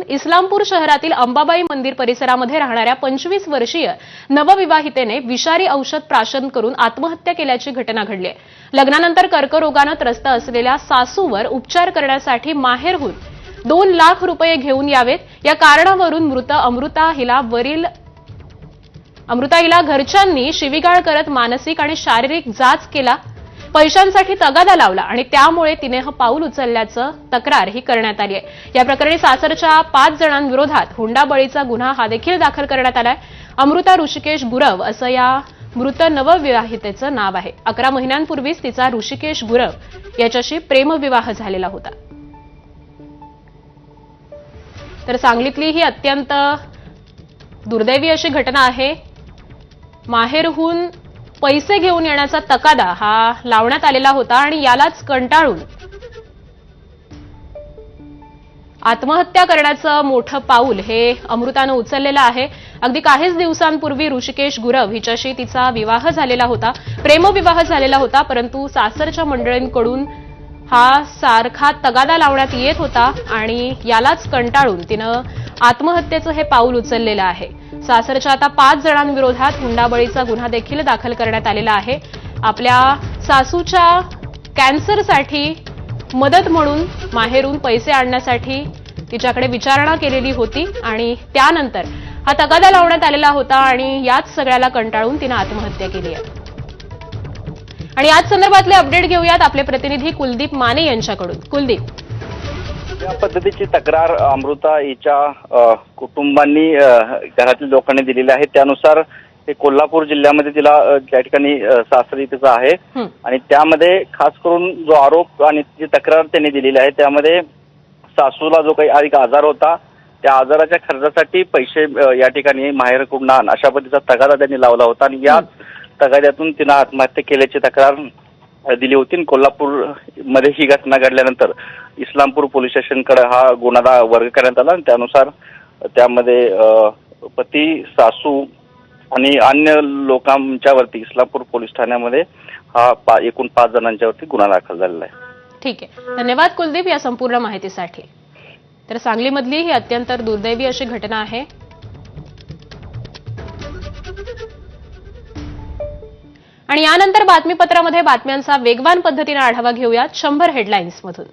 असून इस्लामपूर शहरातील अंबाबाई मंदिर परिसरामध्ये राहणाऱ्या पंचवीस वर्षीय नवविवाहितेने विषारी औषध प्राशन करून आत्महत्या केल्याची घटना घडली आहे. लग्नानंतर कर्करोगानं त्रस्त असलेल्या सासूवर उपचार करण्यासाठी माहेरहून दोन लाख रुपये घेऊन यावेत. या कारणावरून मृत अमृता हिला वरील अमृता हिला घरच्यांनी शिवीगाळ करत मानसिक आणि शारीरिक जाच केला. पैशांसाठी तगादा लावला आणि त्यामुळे तिने हा पाऊल उचलल्याचं तक्रार ही करण्यात आली आहे. या प्रकरणी सासरच्या पाच जणांविरोधात हुंडाबळीचा गुन्हा हा देखील दाखल करण्यात आलाय. अमृता ऋषिकेश गुरव असं या मृत नवविवाहितेचं नाव आहे. अकरा महिन्यांपूर्वीच तिचा ऋषिकेश गुरव याच्याशी प्रेमविवाह झालेला होता. तर सांगलीतली ही अत्यंत दुर्दैवी अशी घटना आहे. माहेरहून पैसे घेऊन येण्याचा तकादा हा लावण्यात आलेला होता आणि यालाच कंटाळून आत्महत्या करण्याचं मोठं पाऊल हे अमृतानं उचललेलं आहे. अगदी काहीच दिवसांपूर्वी ऋषिकेश गुरव हिच्याशी तिचा विवाह झालेला होता. प्रेमविवाह झालेला होता परंतु सासरच्या मंडळींकडून हा सारखा तगादा लावण्यात येत होता आणि यालाच कंटाळून तिनं आत्महत्येचं हे पाऊल उचललेलं आहे. सासरच्या आता पाच जणांविरोधात हुंडाबळीचा गुन्हा देखील दाखल करण्यात आलेला आहे. आपल्या सासूच्या कॅन्सरसाठी मदत म्हणून माहेरून पैसे आणण्यासाठी तिच्याकडे विचारणा केलेली होती आणि त्यानंतर हा तगादा लावण्यात आलेला होता आणि याच सगळ्याला कंटाळून तिनं आत्महत्या केली आहे. आणि याच संदर्भातले अपडेट घेऊयात आपले प्रतिनिधी कुलदीप माने यांच्याकडून. कुलदीप. या पद्धतीची तक्रार अमृता हिच्या कुटुंबांनी घरातील लोकांनी दिलेली आहे. त्यानुसार हे कोल्हापूर जिल्ह्यामध्ये तिला त्या ठिकाणी सासरी तिचं आहे. आणि त्यामध्ये खास करून जो आरोप आणि जी तक्रार त्यांनी दिलेली आहे त्यामध्ये सासूला जो काही अधिक आजार होता त्या आजाराच्या खर्चासाठी पैसे या ठिकाणी माहेरकडून आण अशा पद्धतीचा तगादा त्यांनी लावला होता. आणि या तगाद्यातून तिनं आत्महत्या केल्याची तक्रार दिली होती. कोल्हापूरमध्ये ही घटना घडल्यानंतर इस्लामपूर पोलीस स्टेशनकडे हा गुन्हा वर्ग करण्यात आला. आणि त्यानुसार त्यामध्ये पती सासू आणि अन्य लोकांच्यावरती इस्लामपूर पोलीस ठाण्यामध्ये हा पा एकूण पाच जणांच्यावरती गुन्हा दाखल झालेला आहे. ठीक आहे. धन्यवाद कुलदीप या संपूर्ण माहितीसाठी. तर सांगलीमधली ही अत्यंत दुर्दैवी अशी घटना आहे. आणि यानंतर बातमीपत्रामध्ये बातम्यांचा वेगवान पद्धतीने आढावा घेऊयात. शंभर हेडलाईन्समधून.